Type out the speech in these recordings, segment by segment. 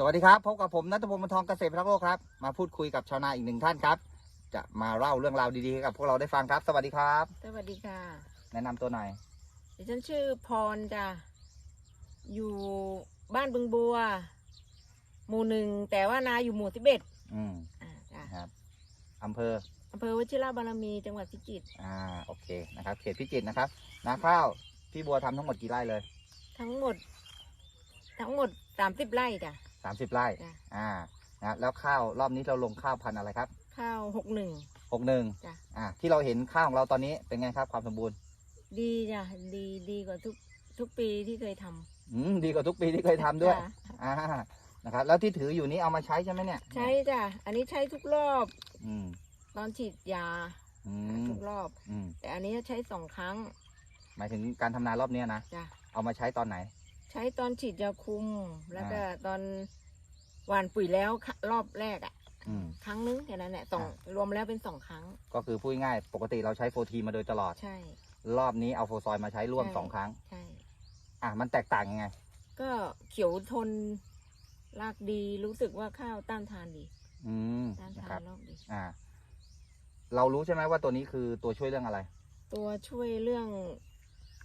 สวัสดีครับพบกับผมนัทพงศ์บรรทองเกษตรพทักษ์โลกครับมาพูดคุยกับชาวนาอีกหนึ่งท่านครับ จะมาเล่าเรื่องราวดีๆให้กับพวกเราได้ฟังครับ สวัสดีครับ สวัสดีค่ะแนะนำตัวหน่อยดิฉันชื่อพรจ้ะอยู่บ้านบึงบัว หมู่หนึ่งแต่ว่านาอยู่หมู่สิบเอ็ดอืมอ่าจ้ะครับอำเภออำเภอวชิระบารมีจังหวัดพิจิตรอ่าโอเคนะครับ เขตพิจิตรนะครับนาข้าวพี่บัวทำทั้งหมดกี่ไร่เลยทั้งหมด ทั้งหมดสามสิบไร่จ้ะ 30 ไร่ จ้ะ อ่า นะ แล้วข้าวรอบนี้เราลงข้าวพันธุ์อะไรครับข้าวหกหนึ่งหกหนึ่งจ้ะ อ่า ที่เราเห็นข้าวของเราตอนนี้เป็นไงครับความสมบูรณ์ ดีจ้ะดีดีกว่าทุกทุกปีที่เคยทำอืม ดีกว่าทุกปีที่เคยทำด้วย จ้ะอ่า นะครับ แล้วที่ถืออยู่นี้เอามาใช้ใช่ไหมเนี่ยใช้จ้ะอันนี้ใช้ทุกรอบอืม ตอนฉีดยาอืม ทุกรอบ อืม แต่อันนี้ใช้สองครั้งหมายถึงการทำนารอบเนี้ยนะ จ้ะเอามาใช้ตอนไหน ใช้ตอนฉีดยาคุม แล้วก็อ่าตอนหว่านปุ๋ยแล้วค่ะรอบแรกอะ่ะ อืม ครั้งนึงแค่นั้นแหละสองอ่รวมแล้วเป็นสองครั้ง ก็คือพูดง่ายๆปกติเราใช้โฟทีมาโดยตลอด ใช่ รอบนี้เอาโฟซอยมาใช้ร่วมใช่ สองครั้ง ใช่ อะ มันแตกต่างยังไง ก็เขียวทนรากดีรู้สึกว่าข้าวต้านทานดี อืมต้านนะทาครันบโรคดี อ่า เรารู้ใช่ไหมว่าตัวนี้คือตัวช่วยเรื่องอะไร ตัวช่วยเรื่อง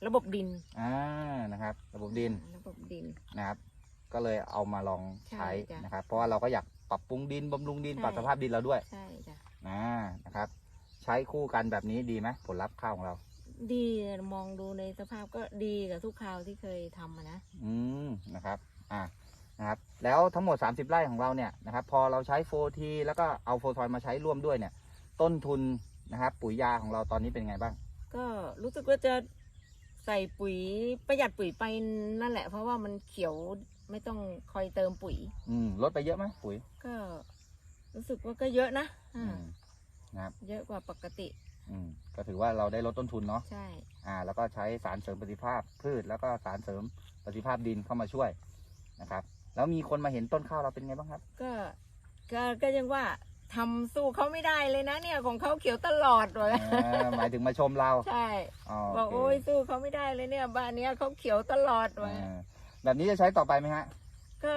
ระบบดินอ่านะครับ ระบบดินระบบดิน นะครับ ก็เลยเอามาลองใช้ใช่จ้ะนะครับ เพราะว่าเราก็อยากปรับปรุงดินบำรุงดินใช่ ปรับสภาพดินเราด้วยใช่จ้ะอ่านะครับ ใช้คู่กันแบบนี้ดีไหมผลลัพธ์ข้าวของเรา ดีมองดูในสภาพก็ดีกับทุกคราวที่เคยทำอะนะอืมนะครับ อ่านะครับ แล้วทั้งหมด 30 ไร่ของเราเนี่ยนะครับ พอเราใช้โฟทีแล้วก็เอาโฟทอยมาใช้ร่วมด้วยเนี่ย ต้นทุนนะครับ ปุ๋ยยาของเราตอนนี้เป็นไงบ้าง ก็รู้สึกว่าจะ ใส่ปุ๋ยประหยัดปุ๋ยไปนั่นแหละ เพราะว่ามันเขียวไม่ต้องคอยเติมปุ๋ย อืมลดไปเยอะไหมปุ๋ยก็ รู้สึกว่าก็เยอะนะอือ่ามนะครับเยอะกว่าปกติ อืมก็ถือว่าเราได้ลดต้นทุนเนาะใช่ อ่า แล้วก็ใช้สารเสริมประสิทธิภาพพืชแล้วก็สารเสริมประสิทธิภาพดินเข้ามาช่วยนะครับ แล้วมีคนมาเห็นต้นข้าวเราเป็นไงบ้างครับ ก็ก็ก็ยังว่า ทำสู้เขาไม่ได้เลยนะเนี่ยของเขาเขียวตลอดเลย อ่าหมายถึงมาชมเราใช่ อ๋อบอกโอโอ้เคยสู้เขาไม่ได้เลยเนี่ยบ้านเนี้ยเขาเขียวตลอดเลยอ่าแบบนี้จะใช้ต่อไปไหมฮะก็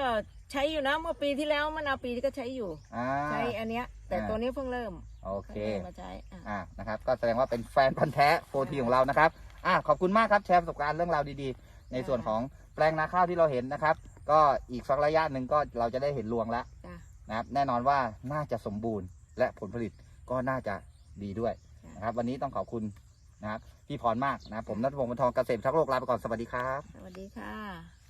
ใช้อยู่นะเมื่อปีที่แล้วมะนาวปีที่ก็ใช้อยู่ อ่า ใช้อันเนี้ย แต่อ่า ตัวนี้เพิ่งเริ่มโอเคเพิ่งเริ่มมาใช้อะ อ่านะครับก็แสดงว่าเป็นแฟนพันธ์แท้โฟทีของเรานะครับอ่าขอบคุณมากครับแชร์ประสบการณ์เรื่องราวดีๆ ในส่วนของแปลงนาข้าวที่เราเห็นนะครับ ก็อีกสักระยะหนึ่งก็เราจะได้เห็นรวงแล้วจ้ะ นะครับแน่นอนว่าน่าจะสมบูรณ์และผลผลิตก็น่าจะดีด้วยนะครับ วันนี้ต้องขอบคุณนะครับพี่พรมากนะผมนัทพงศ์บรรทองเกษตรทักโลกลาไปก่อนสวัสดีครับ สวัสดีค่ะ